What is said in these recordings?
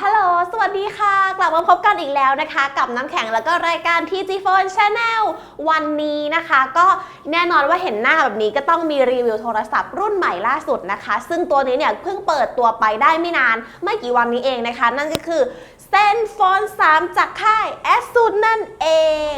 ฮัลโหล สวัสดีค่ะ กลับมาพบกันอีกแล้วนะคะ กับน้ำแข็งแล้วก็รายการ TG Phone Channel วันนี้นะคะ ก็แน่นอนว่าเห็นหน้าแบบนี้ก็ต้องมีรีวิวโทรศัพท์รุ่นใหม่ล่าสุดนะคะ ซึ่งตัวนี้เนี่ยเพิ่งเปิดตัวไปได้ไม่นาน ไม่กี่วันนี้เองนะคะ นั่นก็คือ Zenfone 3จากค่าย ASUS นั่นเอง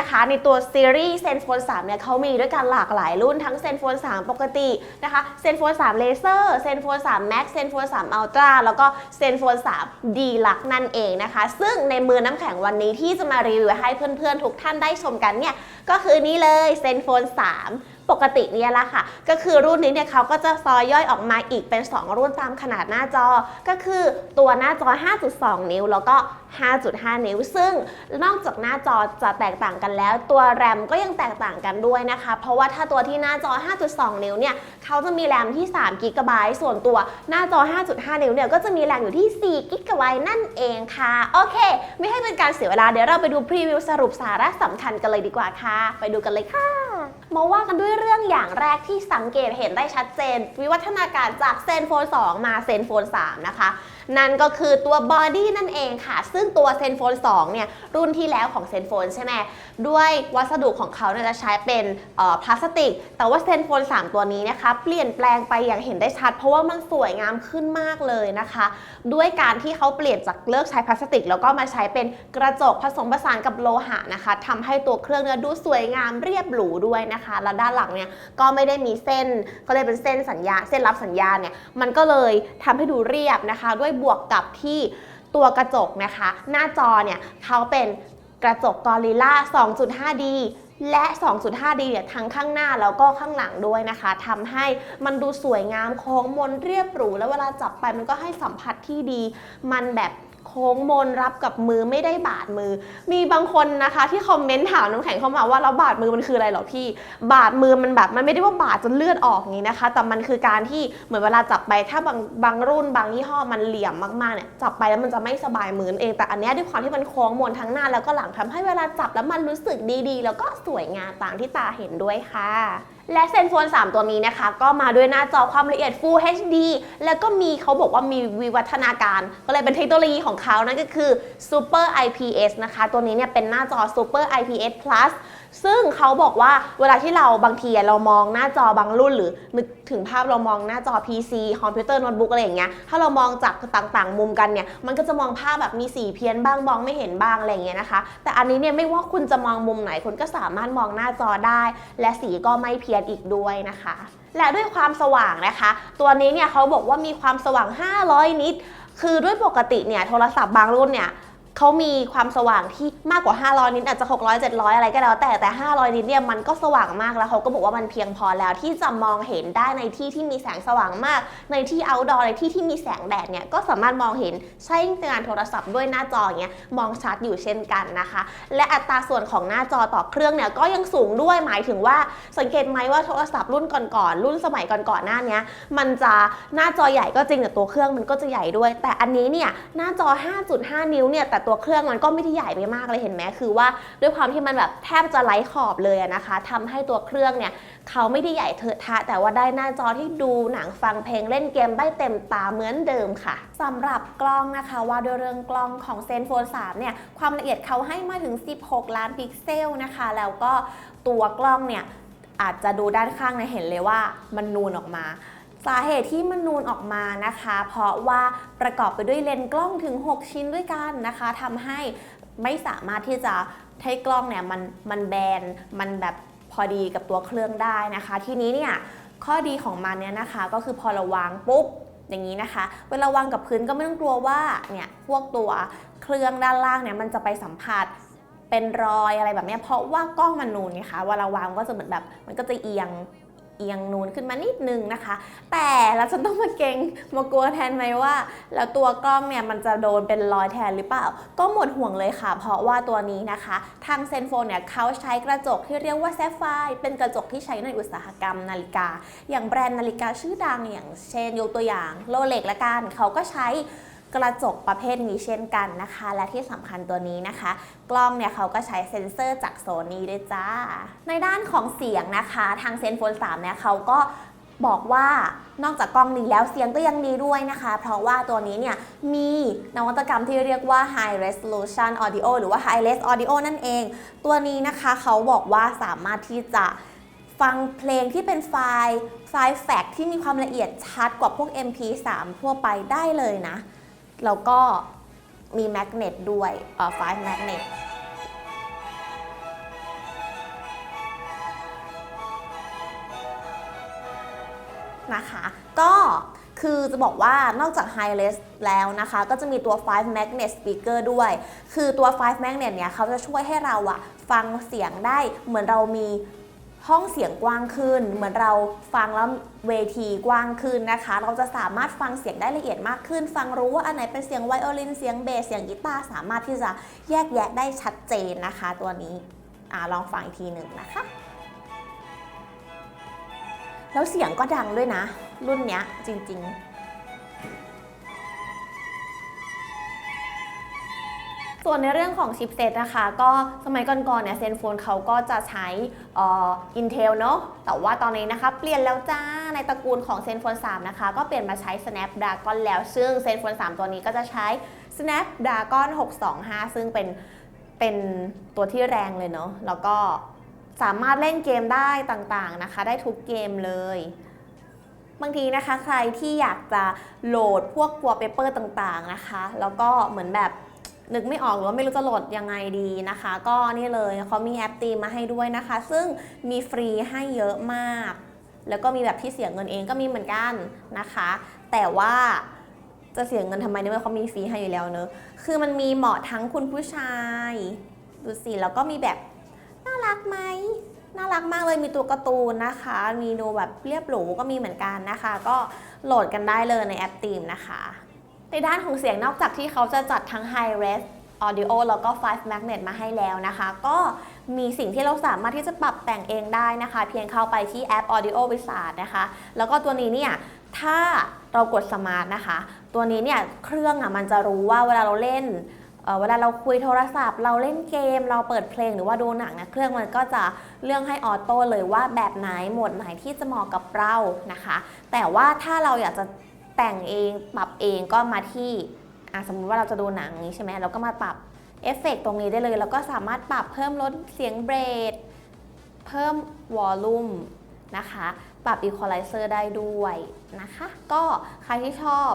นะคะ ในตัวซีรีส์เซนโฟน3เนี่ยเขามีด้วยกันหลากหลายรุ่นทั้งเซนโฟน3 ปกตินะคะเซนโฟน3เลเซอร์เซนโฟน3 Max เซนฟอน3 Ultra แล้วก็เซนโฟน3 D ลักนั่นเองนะคะ ซึ่งในมือน้ำแข็งวันนี้ที่จะมารีวิวให้เพื่อนๆ ทุกท่านได้ชมกันเนี่ยก็คือนี่เลยเซนโฟน3 ปกติเนี่ยละค่ะ ก็คือรุ่นนี้เนี่ยเขาก็จะซอยย่อยออกมาอีกเป็น 2 รุ่นตามขนาดหน้าจอ ก็คือตัวหน้าจอ 5.2 นิ้ว แล้วก็ 5.5 นิ้ว ซึ่งนอกจากหน้าจอจะแตกต่างกันแล้ว ตัวแรมก็ยังแตกต่างกันด้วยนะคะ เพราะว่าถ้าตัวที่หน้าจอ 5.2 นิ้วเนี่ยเขาจะมีแรมที่3 g b ส่วนตัวหน้าจอ 5.5 นิ้วเนี่ยก็จะมีแรมอยู่ที่4 g b นั่นเองค่ะ โอเค ไม่ให้เป็นการเสียเวลาเดี๋ยวเราไปดูพรีวิวสรุปสาระสำคัญกันเลยดีกว่าค่ะ ไปดูกันเลยค่ะ มาว่ากันด้วยเรื่องอย่างแรกที่สังเกตเห็นได้ชัดเจน วิวัฒนาการจากเซนโฟน 2 มาเซนโฟน 3 นะคะ นั่นก็คือตัวบอดี้นั่นเองค่ะ ซึ่งตัวเซนโฟน 2 เนี่ย รุ่นที่แล้วของเซนโฟนใช่ไหมด้วยวัสดุของเขาเนี่ยจะใช้เป็นพลาสติก แต่ว่าเซนโฟน 3 ตัวนี้นะคะ เปลี่ยนแปลงไปอย่างเห็นได้ชัด เพราะว่ามันสวยงามขึ้นมากเลยนะคะ ด้วยการที่เขาเปลี่ยนจากเลิกใช้พลาสติก แล้วก็มาใช้เป็นกระจกผสมผสานกับโลหะนะคะทำให้ตัวเครื่องเนี่ยดูสวยงามเรียบหรูด้วยนะคะแล้วด้านหลังเนี่ยก็ไม่ได้มีเส้นก็เลยเป็นเส้นสัญญาเส้นรับสัญญาณเนี่ยมันก็เลยทำให้ดูเรียบนะคะ ด้วยบวกกับที่ตัวกระจกนะคะ หน้าจอเนี่ยเขาเป็นกระจกกอริลลา 2.5D และ 2.5D เนี่ยทั้งข้างหน้าแล้วก็ข้างหลังด้วยนะคะทำให้มันดูสวยงามโค้งมนเรียบหรู แล้วเวลาจับไปมันก็ให้สัมผัสที่ดี มันแบบ โค้งมนรับกับมือไม่ได้บาดมือ มีบางคนนะคะที่คอมเมนต์ถามน้ำแข็งเข้ามาว่าแล้วบาดมือมันคืออะไรหรอพี่ บาดมือมันแบบมันไม่ได้ว่าบาดจนเลือดออกอย่างนี้นะคะ แต่มันคือการที่เหมือนเวลาจับไปถ้าบางบางรุ่นบางยี่ห้อมันเหลี่ยมมากๆเนี่ยจับไปแล้วมันจะไม่สบายมือนเอง แต่อันนี้ด้วยความที่มันโค้งมนทั้งหน้าแล้วก็หลังทำให้เวลาจับแล้วมันรู้สึกดีๆ แล้วก็สวยงามตามที่ตาเห็นด้วยค่ะ และเซนโฟน 3 ตัวนี้นะคะ ก็มาด้วยหน้าจอความละเอียด Full HD แล้วก็มีเขาบอกว่ามีวิวัฒนาการ ก็เลยเป็นเทคโนโลยีของเขานั่นก็คือ Super IPS นะคะ ตัวนี้เนี่ยเป็นหน้าจอ Super IPS Plus ซึ่งเขาบอกว่าเวลาที่เราบางทีเรามองหน้าจอบางรุ่นหรือนึกถึงภาพเรามองหน้าจอ PC คอมพิวเตอร์โน้ตบุ๊กอะไรอย่างเงี้ยถ้าเรามองจากต่างๆ มุมกันเนี่ยมันก็จะมองภาพแบบมีสีเพี้ยนบ้างมองไม่เห็นบ้างอะไรอย่างเงี้ยนะคะ แต่อันนี้เนี่ยไม่ว่าคุณจะมองมุมไหนคุณก็สามารถมองหน้าจอได้ และสีก็ไม่เพี้ยนอีกด้วยนะคะและด้วยความสว่างนะคะ ตัวนี้เนี่ยเขาบอกว่ามีความสว่าง 500 นิตคือด้วยปกติเนี่ยโทรศัพท์บางรุ่นเนี่ย เขามีความสว่างที่มากกว่า 500 นิตอาจจะ 600 700 อะไรก็แล้ว แต่แต่ 500 นิตเนี่ยมันก็สว่างมากแล้วเขาก็บอกว่ามันเพียงพอแล้วที่จะมองเห็นได้ในที่ที่มีแสงสว่างมาก ในที่ outdoor ในที่ที่มีแสงแดดเนี่ยก็สามารถมองเห็นใช้งานโทรศัพท์ด้วยหน้าจออย่างเงี้ยมองชัดอยู่เช่นกันนะคะ และอัตราส่วนของหน้าจอต่อเครื่องเนี่ยก็ยังสูงด้วยหมายถึงว่าสังเกตไหมว่าโทรศัพท์รุ่นก่อนๆรุ่นสมัยก่อนๆหน้าเนี้ยมันจะหน้าจอใหญ่ก็จริงแต่ตัวเครื่องมันก็จะใหญ่ด้วย แต่อันนี้เนี่ยหน้าจอ 5.5 นิ้วเนี่ยแต่ตัวเครื่องมันก็ไม่ได้ใหญ่ไปมากเลยเห็นไหมคือว่าด้วยความที่มันแบบแทบจะไร้ขอบเลยนะคะทำให้ตัวเครื่องเนี่ยเขาไม่ได้ใหญ่เทอะทะ แต่ว่าได้หน้าจอที่ดูหนังฟังเพลงเล่นเกมได้เต็มตาเหมือนเดิมค่ะสำหรับกล้องนะคะว่าด้วยเรื่องกล้องของ Zenfone 3เนี่ยความละเอียดเขาให้มาถึง 16 ล้านพิกเซลนะคะ แล้วก็ตัวกล้องเนี่ยอาจจะดูด้านข้างเนี่ยเห็นเลยว่ามันนูนออกมา สาเหตุที่มันนูนออกมานะคะ เพราะว่าประกอบไปด้วยเลนส์กล้องถึง 6 ชิ้นด้วยกันนะคะทำให้ไม่สามารถที่จะให้กล้องเนี่ยมันมันแบนมันแบบพอดีกับตัวเครื่องได้นะคะ ทีนี้เนี่ยข้อดีของมันเนี่ยนะคะก็คือพอเราวางปุ๊บอย่างนี้นะคะ เวลาวางกับพื้นก็ไม่ต้องกลัวว่าเนี่ยพวกตัวเครื่องด้านล่างเนี่ยมันจะไปสัมผัสเป็นรอยอะไรแบบนี้เพราะว่ากล้องมันนูนไงคะเวลาวางก็จะเหมือนแบบมันก็จะเอียง เอียงนูนขึ้นมานิดนึงนะคะ แต่เราจะต้องมาเกงมากลัวแทนไหมว่า แล้วตัวกล้องเนี่ยมันจะโดนเป็นรอยแทนหรือเปล่า ก็หมดห่วงเลยค่ะ เพราะว่าตัวนี้นะคะ ทางเซนโฟนเนี่ยเขาใช้กระจกที่เรียกว่าแซฟไฟร์เป็นกระจกที่ใช้ในอุตสาหกรรมนาฬิกา อย่างแบรนด์นาฬิกาชื่อดังอย่างเช่นยกตัวอย่างโรเล็กละกันเขาก็ใช้ กระจกประเภทนี้เช่นกันนะคะ และที่สำคัญตัวนี้นะคะ กล้องเนี่ยเขาก็ใช้เซ็นเซอร์จากโซนี่ด้วยจ้า ในด้านของเสียงนะคะ ทางเซนโฟน3เนี่ยเขาก็บอกว่านอกจากกล้องดีแล้วเสียงก็ยังดีด้วยนะคะ เพราะว่าตัวนี้เนี่ยมีนวัตกรรมที่เรียกว่า High Resolution Audio หรือว่า High Res Audio นั่นเอง ตัวนี้นะคะเขาบอกว่าสามารถที่จะฟังเพลงที่เป็นไฟล์ ไฟล์แฟกที่มีความละเอียดชัดกว่าพวก MP3 ทั่วไปได้เลยนะ แล้วก็มีแมกเนตด้วยเอ่อไฟล์แมกเนตนะคะ ก็คือจะบอกว่านอกจาก High Res แล้วนะคะ ก็จะมีตัว 5 Magnet Speaker ด้วย คือตัว 5 Magnet เนี่ยเขาจะช่วยให้เราอะฟังเสียงได้เหมือนเรามี ห้องเสียงกว้างขึ้น เหมือนเราฟังแล้วเวทีกว้างขึ้นนะคะ เราจะสามารถฟังเสียงได้ละเอียดมากขึ้น ฟังรู้ว่าอันไหนเป็นเสียงไวโอลินเสียงเบสเสียงกีตาร์สามารถที่จะแยกแยะได้ชัดเจนนะคะ ตัวนี้อลองฟังอีกทีหนึ่งนะคะ แล้วเสียงก็ดังด้วยนะ รุ่นเนี้ยจริง ๆ ส่วนในเรื่องของชิปเซตนะคะก็สมัยก่อนๆเนี่ยเซนโฟนเขาก็จะใช้อ่อ Intel เนอะแต่ว่าตอนนี้นะคะเปลี่ยนแล้วจ้าในตระกูลของเซนโฟน3นะคะก็เปลี่ยนมาใช้ Snapdragon แล้วซึ่งเซนโฟน3ตัวนี้ก็จะใช้ Snapdragon 625 ซึ่งเป็นเป็นตัวที่แรงเลยเนอะแล้วก็สามารถเล่นเกมได้ต่างๆนะคะ ได้ทุกเกมเลยบางทีนะคะใครที่อยากจะโหลดพวก wallpaper ต่างๆนะคะ แล้วก็เหมือนแบบ นึกไม่ออกหรือว่าไม่รู้จะโหลดยังไงดีนะคะ ก็นี่เลยเขามีแอปตีมมาให้ด้วยนะคะ ซึ่งมีฟรีให้เยอะมาก แล้วก็มีแบบที่เสียเงินเองก็มีเหมือนกันนะคะ แต่ว่าจะเสียเงินทำไมในเมื่อเขามีฟรีให้อยู่แล้วเนอะคือมันมีเหมาะทั้งคุณผู้ชาย ดูสิแล้วก็มีแบบน่ารักไหมน่ารักมากเลยมีตัวการ์ตูนนะคะ มีดูแบบเรียบหรูก็มีเหมือนกันนะคะ ก็โหลดกันได้เลยในแอปตีมนะคะ ในด้านของเสียงนอกจากที่เขาจะจัดทั้ง High Res Audio แล้วก็ 5 Magnet มาให้แล้วนะคะ ก็มีสิ่งที่เราสามารถที่จะปรับแต่งเองได้นะคะ เพียงเข้าไปที่แอป Audio Wizard นะคะ แล้วก็ตัวนี้เนี่ยถ้าเรากดสมาร์ทนะคะ ตัวนี้เนี่ยเครื่องอะมันจะรู้ว่าเวลาเราเล่นเอ่อเวลาเราคุยโทรศัพท์ เราเล่นเกม เราเปิดเพลงหรือว่าดูหนังนะเครื่องมันก็จะเลือกให้ออโต้เลยว่าแบบไหนโหมดไหนที่จะเหมาะกับเรานะคะ แต่ว่าถ้าเราอยากจะ แต่งเองปรับเองก็มาที่สมมุติว่าเราจะดูหนังนี้ใช่ไหมเราก็มาปรับเอฟเฟกต์ตรงนี้ได้เลยแล้วก็สามารถปรับเพิ่มลดเสียงเบรดเพิ่มวอลลุ่มนะคะ ปรับอีควอไลเซอร์ได้ด้วยนะคะ ก็ใครที่ชอบ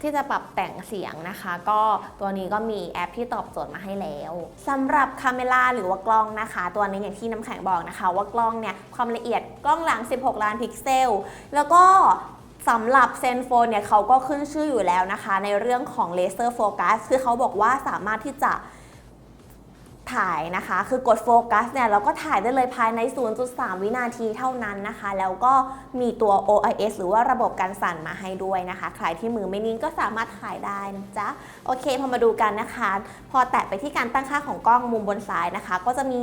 ที่จะปรับแต่งเสียงนะคะ ก็ตัวนี้ก็มีแอปที่ตอบโจทย์มาให้แล้วสำหรับคาเมล่าหรือว่ากล้องนะคะ ตัวนี้อย่างที่น้ำแข็งบอกนะคะ ว่ากล้องเนี่ยความละเอียดกล้องหลัง 16 ล้านพิกเซล แล้วก็ สำหรับเซนโฟนเนี่ยเขาก็ขึ้นชื่ออยู่แล้วนะคะ ในเรื่องของเลเซอร์โฟกัสคือเขาบอกว่าสามารถที่จะถ่ายนะคะ คือกดโฟกัสเนี่ยเราก็ถ่ายได้เลยภายใน 0.3 วินาทีเท่านั้นนะคะ แล้วก็มีตัว OIS หรือว่าระบบการสั่นมาให้ด้วยนะคะ ใครที่มือไม่นิ่งก็สามารถถ่ายได้นะจ๊ะ โอเค พอมาดูกันนะคะ พอแตะไปที่การตั้งค่าของกล้องมุมบนซ้ายนะคะ ก็จะมี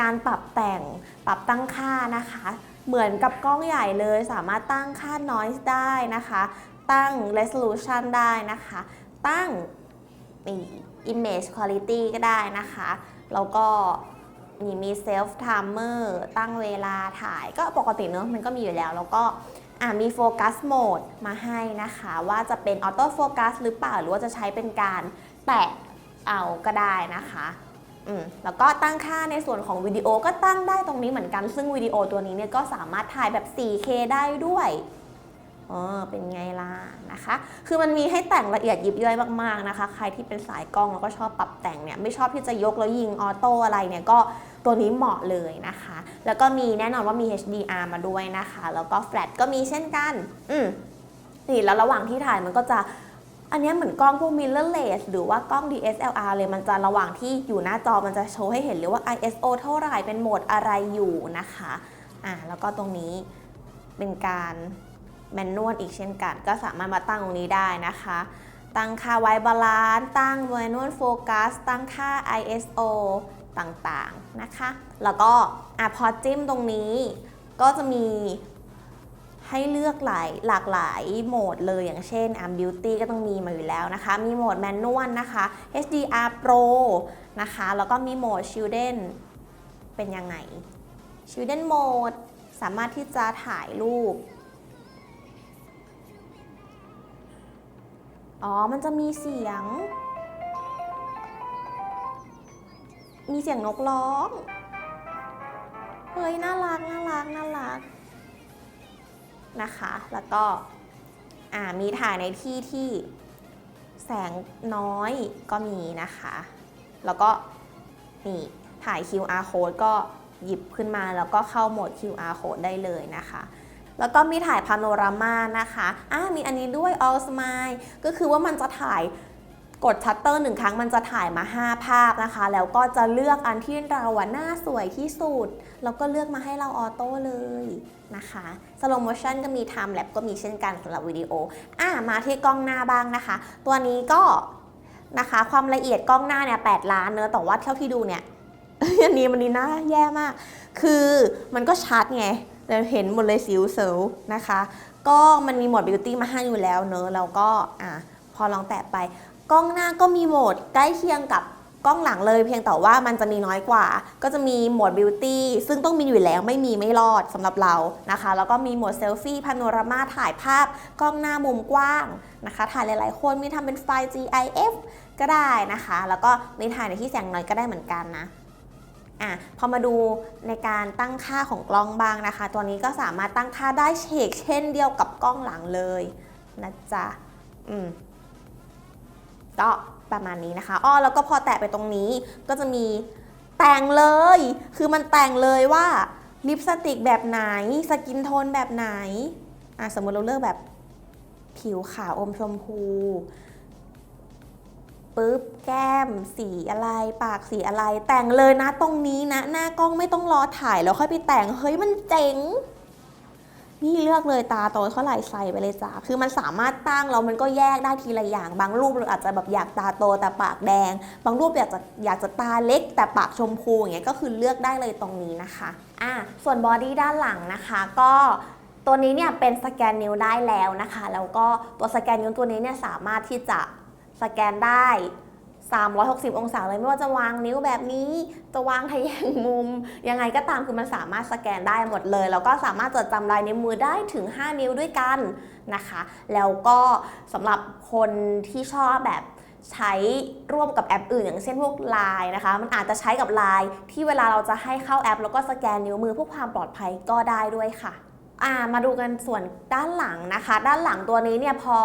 การปรับแต่งปรับตั้งค่านะคะ เหมือนกับกล้องใหญ่เลยสามารถตั้งค่า noise ได้นะคะ ตั้ง resolution ได้นะคะ ตั้งนี่ image quality ก็ได้นะคะ แล้วก็มีมี self timer ตั้งเวลาถ่ายก็ปกติเนอะมันก็มีอยู่แล้ว แล้วก็มีโฟกัสโหมดมาให้นะคะ ว่าจะเป็นออโต้โฟกัสหรือเปล่า หรือว่าจะใช้เป็นการแตะเอาก็ได้นะคะ แล้วก็ตั้งค่าในส่วนของวิดีโอก็ตั้งได้ตรงนี้เหมือนกัน ซึ่งวิดีโอตัวนี้เนี่ยก็สามารถถ่ายแบบ 4K ได้ด้วยเออเป็นไงล่ะนะคะ คือมันมีให้แต่งละเอียดยิบย่อยมากๆนะคะ ใครที่เป็นสายกล้องแล้วก็ชอบปรับแต่งเนี่ย ไม่ชอบที่จะยกแล้วยิงออโต้อะไรเนี่ยก็ตัวนี้เหมาะเลยนะคะ แล้วก็มีแน่นอนว่ามี HDR มาด้วยนะคะ แล้วก็แฟลชก็มีเช่นกัน อืมนี่แล้วระหว่างที่ถ่ายมันก็จะ อันนี้เหมือนกล้องพวก mirrorless หรือว่ากล้อง DSLR เลยมันจะระหว่างที่อยู่หน้าจอมันจะโชว์ให้เห็นเลยว่า ISO เท่าไหร่เป็นโหมดอะไรอยู่นะคะอ่าแล้วก็ตรงนี้เป็นการแมนนวลอีกเช่นกัน ก็สามารถมาตั้งตรงนี้ได้นะคะ ตั้งค่าไวบาลานซ์ตั้งแมนนวลโฟกัสตั้งค่า ISO ต่างๆนะคะ แล้วก็อะพอจิ้มตรงนี้ก็จะมี ให้เลือกหลายหลากหลายโหมดเลยอย่างเช่น Arm Beauty ก็ต้องมีมาอยู่แล้วนะคะ มีโหมดแมนนวลนะคะ HDR Pro นะคะ แล้วก็มีโหมด Children เป็นยังไง Children Mode สามารถที่จะถ่ายรูป อ๋อ มันจะมีเสียง มีเสียงนกร้อง เฮ้ย น่ารัก น่ารัก น่ารัก นะคะ แล้วก็มีถ่ายในที่ที่แสงน้อยก็มีนะคะ แล้วก็นี่ถ่าย QR code ก็หยิบขึ้นมาแล้วก็เข้าโหมด QR code ได้เลยนะคะแล้วก็มีถ่ายพาโนรามานะคะ อ่ามีอันนี้ด้วย All Smile ก็คือว่ามันจะถ่าย กดชัตเตอร์หนึ่งครั้งมันจะถ่ายมา 5 ภาพนะคะ แล้วก็จะเลือกอันที่เราหน้าสวยที่สุด แล้วก็เลือกมาให้เราออโต้เลยนะคะ Slow Motion ก็มี Time Lapse ก็มีเช่นกันสำหรับวิดีโออ่ามาที่กล้องหน้าบ้างนะคะ ตัวนี้ก็นะคะความละเอียดกล้องหน้าเนี่ย8ล้านเนอะแต่ว่าเท่าที่ดูเนี่ยอันนี้มันนี่น่าแย่มาก คือมันก็ชัดไงเราเห็นหมดเลยสิวเซลนะคะ ก็มันมีโหมด Beauty มาให้อยู่แล้วเนอะแล้วก็อะพอลองแตะไป กล้องหน้าก็มีโหมดใกล้เคียงกับกล้องหลังเลยเพียงแต่ว่ามันจะมีน้อยกว่า ก็จะมีโหมด Beauty ซึ่งต้องมีอยู่แล้วไม่มีไม่รอดสำหรับเรานะคะ แล้วก็มีโหมดเซลฟี่พาโนรามาถ่ายภาพกล้องหน้ามุมกว้างนะคะ ถ่ายหลายๆ คนมีทำเป็นไฟล์ GIF ก็ได้นะคะ แล้วก็มีถ่ายในที่แสงน้อยก็ได้เหมือนกันนะอะพอมาดูในการตั้งค่าของกล้องบ้างนะคะ ตัวนี้ก็สามารถตั้งค่าได้เฉกเช่นเดียวกับกล้องหลังเลยนะจ๊ะอืม ก็ประมาณนี้นะคะอ้อแล้วก็พอแตะไปตรงนี้ก็จะมีแต่งเลย คือมันแต่งเลยว่าลิปสติกแบบไหน สกินโทนแบบไหนอะสมมติเราเลือกแบบผิวขาวอมชมพูปุ๊บแก้ม สีอะไร ปากสีอะไร แต่งเลยนะตรงนี้นะ หน้ากล้องไม่ต้องรอถ่ายแล้วค่อยไปแต่ง เฮ้ยมันเจ๋ง นี่เลือกเลยตาโตเท่าไหร่ใส่ไปเลยจ้าคือมันสามารถตั้งแล้วมันก็แยกได้ทีละอย่าง บางรูปเราอาจจะแบบอยากตาโตแต่ปากแดง บางรูปอยากจะอยากจะตาเล็ก แต่ปากชมพูอย่างเงี้ยก็คือเลือกได้เลยตรงนี้นะคะอะส่วนบอดี้ด้านหลังนะคะก็ตัวนี้เนี่ยเป็นสแกนนิ้วได้แล้วนะคะ แล้วก็ตัวสแกนนิ้วตัวนี้เนี่ยสามารถที่จะสแกนได้ 360 องศาเลยไม่ว่าจะวางนิ้วแบบนี้ จะวางทะแยงมุม ยังไงก็ตามคือมันสามารถสแกนได้หมดเลย แล้วก็สามารถจดจำลายนิ้วมือได้ถึง 5 นิ้วด้วยกันนะคะ แล้วก็สำหรับคนที่ชอบแบบใช้ร่วมกับแอปอื่น อย่างเช่นพวก Line นะคะ มันอาจจะใช้กับ Line ที่เวลาเราจะให้เข้าแอป แล้วก็สแกนนิ้วมือเพื่อความปลอดภัยก็ได้ด้วยค่ะอ่ามาดูกันส่วนด้านหลังนะคะ ด้านหลังตัวนี้เนี่ยพอ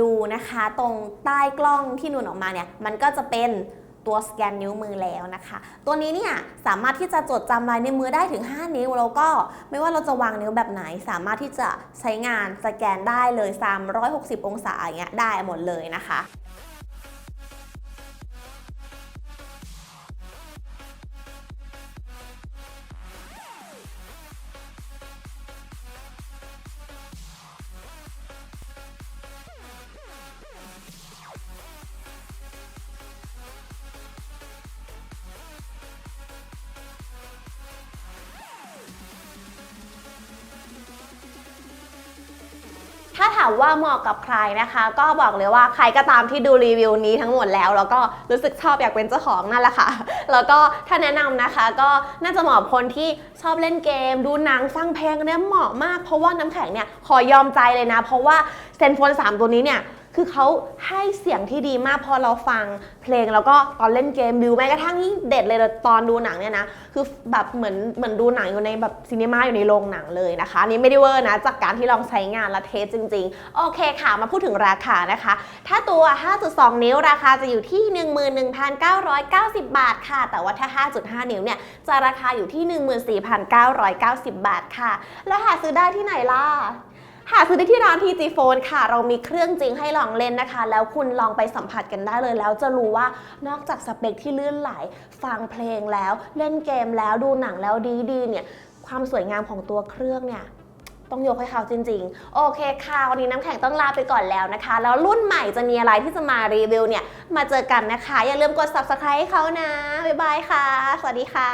ดูนะคะตรงใต้กล้องที่นูนออกมาเนี่ยมันก็จะเป็นตัวสแกนนิ้วมือแล้วนะคะ ตัวนี้เนี่ยสามารถที่จะจดจำลายนิ้วมือได้ถึง 5 นิ้ว แล้วก็ไม่ว่าเราจะวางนิ้วแบบไหน สามารถที่จะใช้งานสแกนได้เลย 360 องศาอย่างเงี้ยได้หมดเลยนะคะ ถามว่าเหมาะกับใครนะคะ ก็บอกเลยว่าใครก็ตามที่ดูรีวิวนี้ทั้งหมดแล้ว แล้วก็รู้สึกชอบอยากเป็นเจ้าของนั่นแหละค่ะ แล้วก็ถ้าแนะนำนะคะ ก็น่าจะเหมาะคนที่ชอบเล่นเกม ดูหนังฟังเพลงเนี่ยเหมาะมากเพราะว่าน้ำแข็งเนี่ยขอยอมใจเลยนะ เพราะว่าเซนโฟน3 ตัวนี้เนี่ย คือเขาให้เสียงที่ดีมากพอเราฟังเพลงแล้วก็ตอนเล่นเกมดูแม้กระทั่งยิ่งเด็ดเลยตอนดูหนังเนี่ยนะ คือแบบเหมือนเหมือนดูหนังอยู่ในแบบซีนีมาอยู่ในโรงหนังเลยนะคะอันนี้ไม่ได้เวอร์นะ จากการที่ลองใช้งานและเทสจริง ๆ โอเคค่ะ มาพูดถึงราคานะคะ ถ้าตัว 5.2 นิ้วราคาจะอยู่ที่ 11,990 บาทค่ะ แต่ว่าถ้า 5.5 นิ้วเนี่ยจะราคาอยู่ที่ 14,990 บาทค่ะ แล้วหาซื้อได้ที่ไหนล่ะ หาซื้อได้ที่ร้าน TG Phone ค่ะ เรามีเครื่องจริงให้ลองเล่นนะคะ แล้วคุณลองไปสัมผัสกันได้เลย แล้วจะรู้ว่านอกจากสเปคที่ลื่นไหล ฟังเพลงแล้ว เล่นเกมแล้วดูหนังแล้วดีๆเนี่ย ความสวยงามของตัวเครื่องเนี่ยต้องยกให้เขาจริง ๆ โอเคค่ะ วันนี้น้ำแข็งต้องลาไปก่อนแล้วนะคะ แล้วรุ่นใหม่จะมีอะไรที่จะมารีวิวเนี่ย มาเจอกันนะคะ อย่าลืมกด subscribe ให้เขานะ บ๊ายบายค่ะ สวัสดีค่ะ